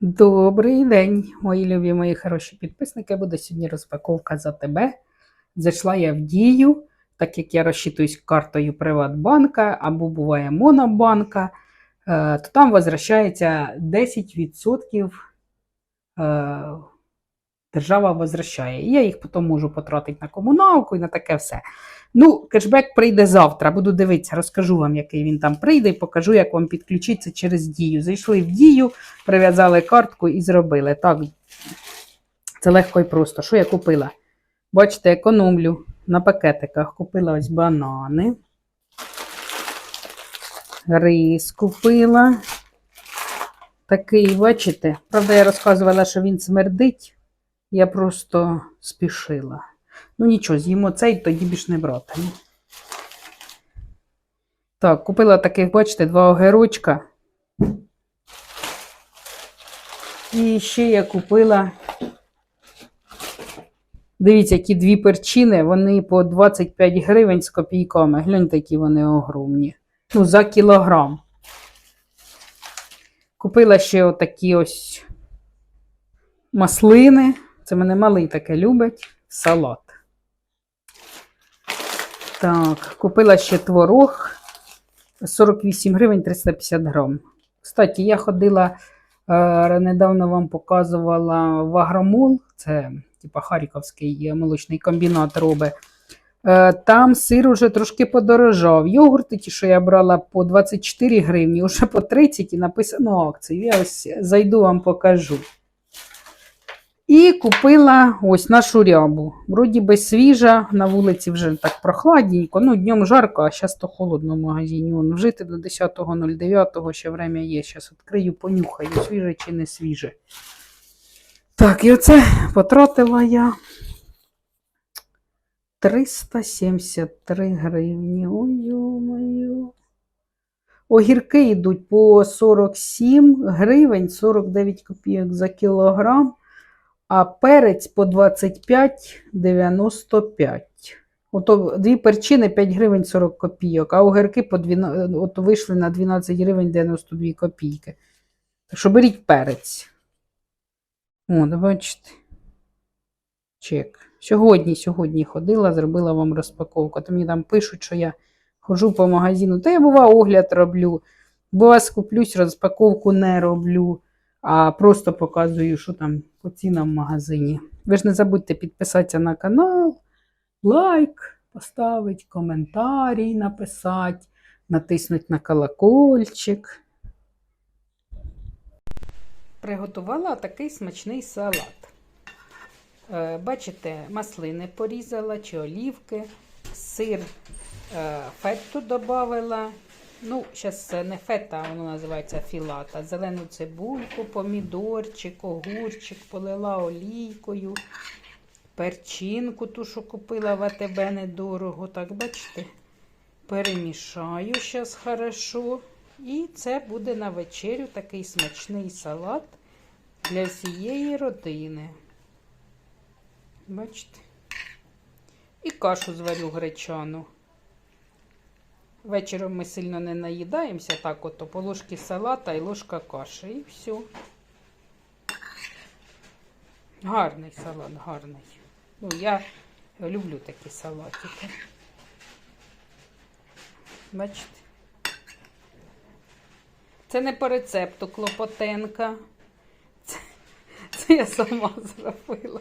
Добрий день, мої любі мої хороші підписники. Буде сьогодні розпаковка за тебе. Зайшла я в дію, так як я розчитуюсь картою Приватбанка або буває Монобанка, е, то там возвращається 10%. Держава возвращає. Я їх потім можу потратити на комуналку і на таке все. Ну, кешбек прийде завтра. Буду дивитися, розкажу вам, який він там прийде, і покажу, як вам підключитися через дію. Зайшли в дію, прив'язали картку і зробили. Так, це легко і просто. Що я купила? Бачите, економлю на пакетиках. Купила ось банани. Рис купила. Такий, бачите? Правда, я розказувала, що він смердить. Я просто спішила. Ну нічого, з'їмо цей, тоді більш не братиму. Так, купила таких, бачите, два огірочка. І ще я купила. Дивіться, які дві перчини, вони по 25 гривень з копійками. Гляньте, які вони огромні. Ну, за кілограм. Купила ще отакі ось маслини. Це мене малий таке любить. Салат. Так, купила ще творог 48 гривень 350 грам. Кстати, я ходила, е, недавно вам показувала в Агромол, це типа Харківський молочний комбінат робить. Е, Там сир уже трошки подорожав. Йогурти, ті, що я брала по 24 гривні, вже по 30 і написано акцію. Я ось зайду вам покажу. І купила ось нашу рябу. Вроді би свіжа, на вулиці вже так прохладненько. Ну, днем жарко, а зараз то холодно в магазині. Вон, вжити до 10.09 ще время є. Зараз відкрию, понюхаю, свіже чи не свіже. Так, і оце потратила я 373 гривні. Ой-ой-ой. Огірки йдуть по 47 гривень 49 копійок за кілограм а перець по 25,95. Ото дві перчини 5 гривень 40 копійок, а огірки по 12, от вийшли на 12 гривень 92 копійки. Так що беріть перець. О, бачите. Чек. Сьогодні, сьогодні ходила, зробила вам розпаковку. То мені там пишуть, що я ходжу по магазину. Та я бува огляд роблю, бува скуплюсь, розпаковку не роблю а просто показую, що там по цінам в магазині. Ви ж не забудьте підписатися на канал, лайк, поставити, коментарі написати, натиснути на колокольчик. Приготувала такий смачний салат. Е, Бачите, маслини порізала чи олівки, сир е, фетту додавала. Ну, зараз це не фета, воно називається філата. Зелену цибульку, помідорчик, огурчик, полила олійкою, перчинку, ту, що купила в АТБ недорого. Так, бачите? Перемішаю зараз хорошо. І це буде на вечерю такий смачний салат для всієї родини. Бачите? І кашу зварю гречану. Вечором ми сильно не наїдаємося, так от по ложці салата і ложка каші. І все. Гарний салат, гарний. Ну, я люблю такі салатики. Бачите? Це не по рецепту Клопотенка. Це, це я сама зробила.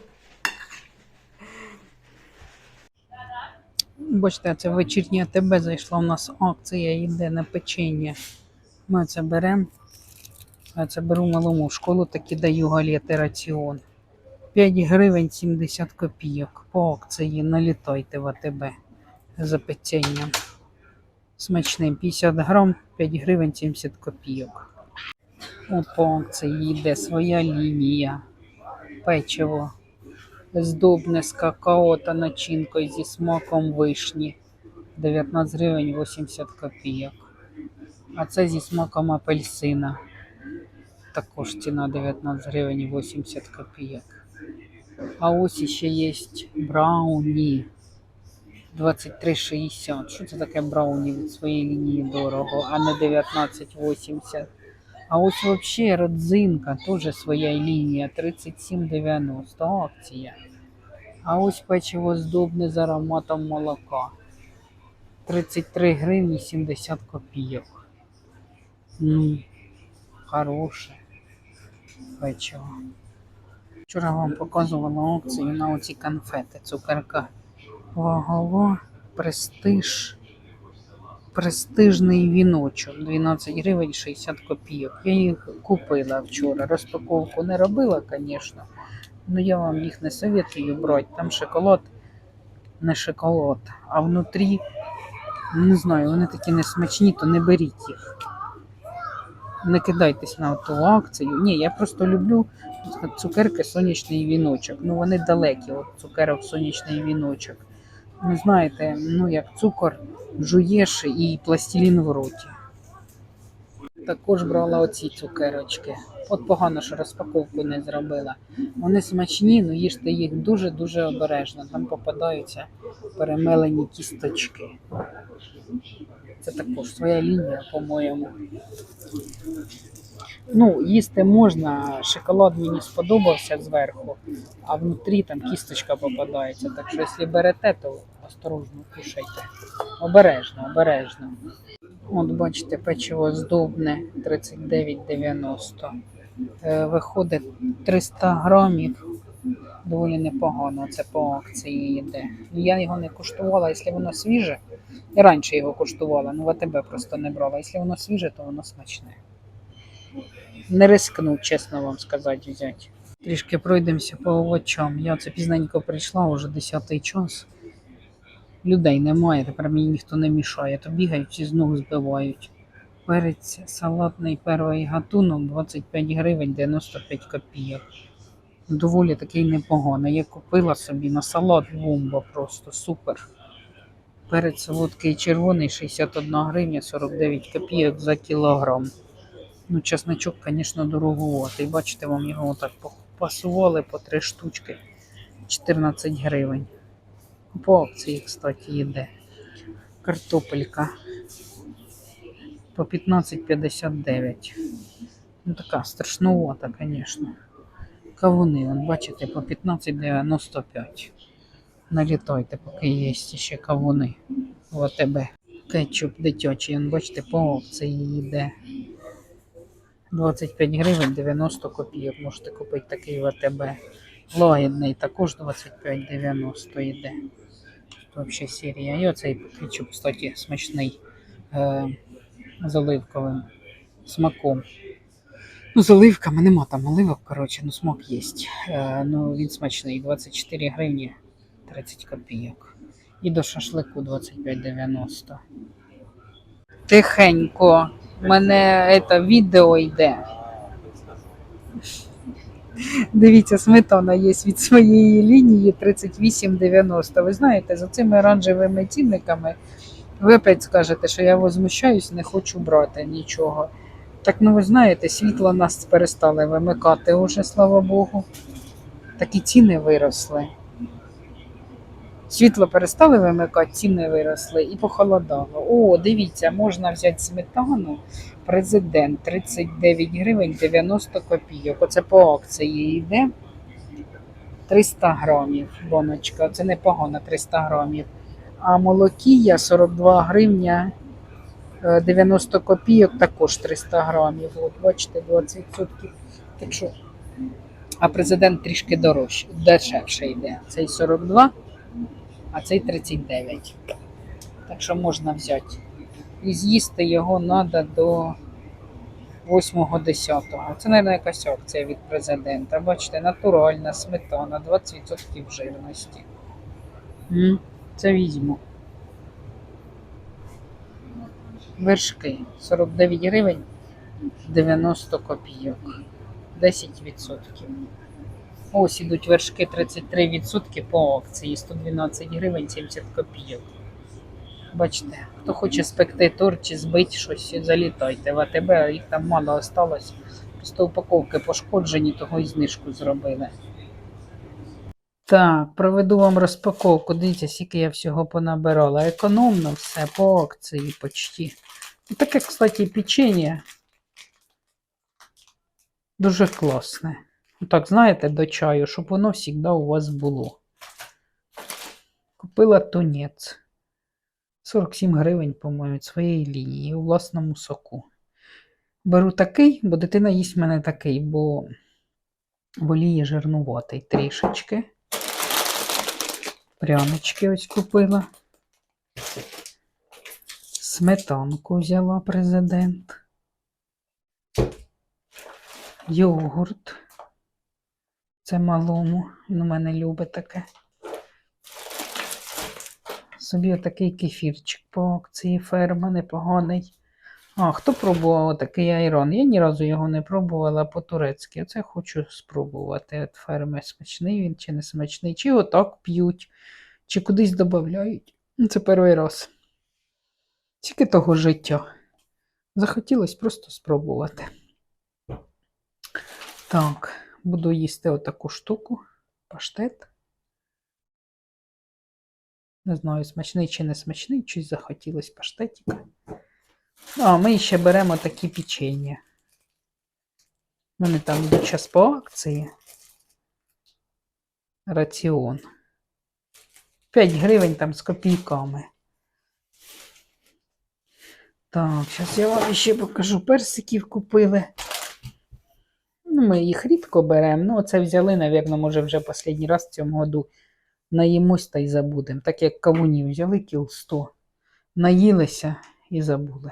Бачите, це вечірнє АТБ зайшла у нас акція йде на печення. Ми це беремо. Я це беру малому в школу, таки даю галети раціон. 5 гривень 70 копійок. По акції налітайте в АТБ за печенням. Смачним 50 грам, 5 гривень 70 копійок. О, по акції йде своя лінія. Печиво здобне з какао та начинкою зі смаком вишні 19 гривень 80 копійок. А це зі смаком апельсина. Також ціна 19 гривень 80 копійок. А ось іще є брауні 23,60. Що це таке брауні від своєї лінії дорого, а не 19,80. А ось вообще родзинка, теж своя лінія 37,90 акція. А ось печиво здобне з ароматом молока. 33 гривні 70 копійок. М, Хороше печиво. Вчора вам показувала акцію на оці конфети. Цукерка вагова, престиж. Престижний віночок 12 гривень 60 копійок. Я їх купила вчора. Розпаковку не робила, звісно. Ну я вам їх не советую брати. Там шоколад, не шоколад, а внутрі, ну, не знаю, вони такі несмачні, то не беріть їх. Не кидайтесь на ту акцію. Ні, я просто люблю цукерки сонячний віночок. Ну вони далекі, от цукерок сонячний віночок. Ну, знаєте, ну як цукор жуєш і пластилін в роті. Також брала оці цукерочки. От погано, що розпаковку не зробила. Вони смачні, але їжте їх дуже-дуже обережно. Там попадаються перемелені кісточки. Це також своя лінія, по-моєму. Ну, їсти можна, шоколад мені сподобався зверху, а внутрі там кісточка попадається. Так що, якщо берете, то осторожно кушайте. Обережно, обережно. От бачите, печиво здобне 39,90. Е, Виходить 300 грамів. Доволі непогано, це по акції йде. Я його не куштувала, якщо воно свіже. Я раніше його куштувала, ну в АТБ просто не брала. Якщо воно свіже, то воно смачне. Не рискну, чесно вам сказати, взяти. Трішки пройдемося по овочам. Я це пізненько прийшла, вже 10 час. Людей немає, тепер мені ніхто не мішає, то бігають всі з ног збивають. Перець салатний перший гатунок 25 гривень 95 копійок. Доволі такий непоганий. Я купила собі на салат бомба просто супер. Перець солодкий червоний 61 гривня 49 копійок за кілограм. Ну, чесночок, звісно, дороговатий. Бачите, вам його отак пасували по три штучки 14 гривень. По акції, кстати, йде. Картопелька по 15,59. Ну, така страшнувата, звісно. Кавуни, вон, бачите, по 15,95. Налітайте, поки є ще кавуни в АТБ. Кетчуп дитячий, вон, бачите, по акції йде. 25 гривень 90 копійок. Можете купити такий в АТБ. Лагідний також 25,90 йде. Тут взагалі серія. І оцей кетчуп, кстати, смачний е, з оливковим смаком. Ну, з оливками нема там оливок, коротше, ну смак є. Е, ну, він смачний. 24 гривні 30 копійок. І до шашлику 25,90. Тихенько. У мене це відео йде. Дивіться, сметана є від своєї лінії 38,90. Ви знаєте, за цими оранжевими цінниками ви опять скажете, що я возмущаюсь, не хочу брати нічого. Так ну ви знаєте, світло нас перестали вимикати уже, слава Богу. Такі ціни виросли. Світло перестали вимикати, ціни виросли і похолодало. О, дивіться, можна взяти сметану. Президент 39 гривень 90 копійок. Оце по акції йде. 300 грамів боночка. Це непогано 300 грамів. А молокія 42 гривня е, 90 копійок, також 300 грамів. От бачите, 20%. Так що, а президент трішки дорожче, дешевше йде. Цей 42, а цей 39. Так що можна взяти. І з'їсти його треба до 8-10. Це, мабуть, якась акція від президента. Бачите, натуральна сметана, 20% жирності. Це візьму. Вершки 49 гривень 90 копійок. 10%. Ось ідуть вершки 33% по акції 112 гривень 70 копійок. Бачите, хто хоче спекти торт чи збити щось, залітайте в АТБ, їх там мало осталось. Просто упаковки пошкоджені, того і знижку зробили. Так, проведу вам розпаковку. Дивіться, скільки я всього понабирала. Економно все по акції почти. Ну, таке, кстати, печення. Дуже класне. Так, знаєте, до чаю, щоб воно завжди у вас було. Купила тунець. 47 гривень, по-моєму, своєї лінії у власному соку. Беру такий, бо дитина їсть в мене такий, бо воліє жирнуватий трішечки. Прянички ось купила. Сметанку взяла президент. Йогурт. Це малому. Він у мене любить таке. Собі отакий кефірчик по акції ферма непоганий. А, хто пробував такий айрон? Я ні разу його не пробувала по-турецьки. Оце хочу спробувати. От ферми смачний він чи не смачний, чи отак п'ють, чи кудись додають. Це перший раз. Тільки того життя. Захотілося просто спробувати. Так, буду їсти отаку штуку. Паштет. Не знаю, смачний чи не смачний, щось захотілося паштетика. А, ми ще беремо такі печення. Вони там йдуть час по акції. Раціон. 5 гривень там з копійками. Так, зараз я вам ще покажу. Персиків купили. Ну, ми їх рідко беремо. Ну, оце взяли, напевно, може, вже останній раз в цьому году наїмось та й забудемо. Так як кавунів взяли кіл 100, наїлися і забули.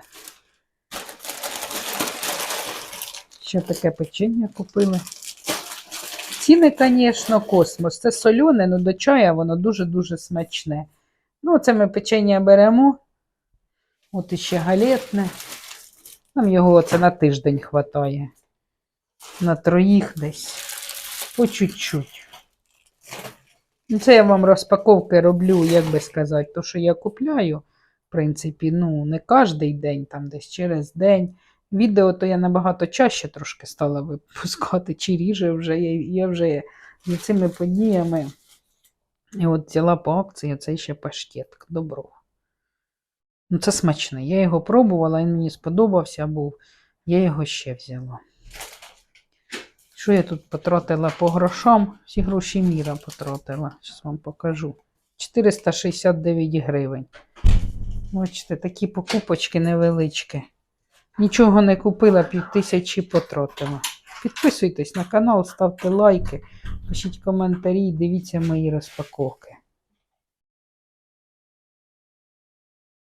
Ще таке печення купили. Ціни, звісно, космос. Це солене, але до чая воно дуже-дуже смачне. Ну, це ми печення беремо. От іще галетне. Нам його оце на тиждень хватає. На троїх десь. По чуть-чуть. Ну, Це я вам розпаковки роблю, як би сказати, то, що я купляю, в принципі, ну, не кожен день, там десь через день. Відео то я набагато чаще трошки стала випускати, чи ріже вже. Я, я вже з цими подіями. І от взяла по акції цей ще паштет. Добро. Ну, це смачне. Я його пробувала, він мені сподобався був. Я його ще взяла. Що я тут потратила по грошам? Всі гроші міра потратила. Зараз вам покажу. 469 гривень. Бачите, такі покупочки невеличкі. Нічого не купила, півтисячі потратила. Підписуйтесь на канал, ставте лайки, пишіть коментарі, дивіться мої розпаковки.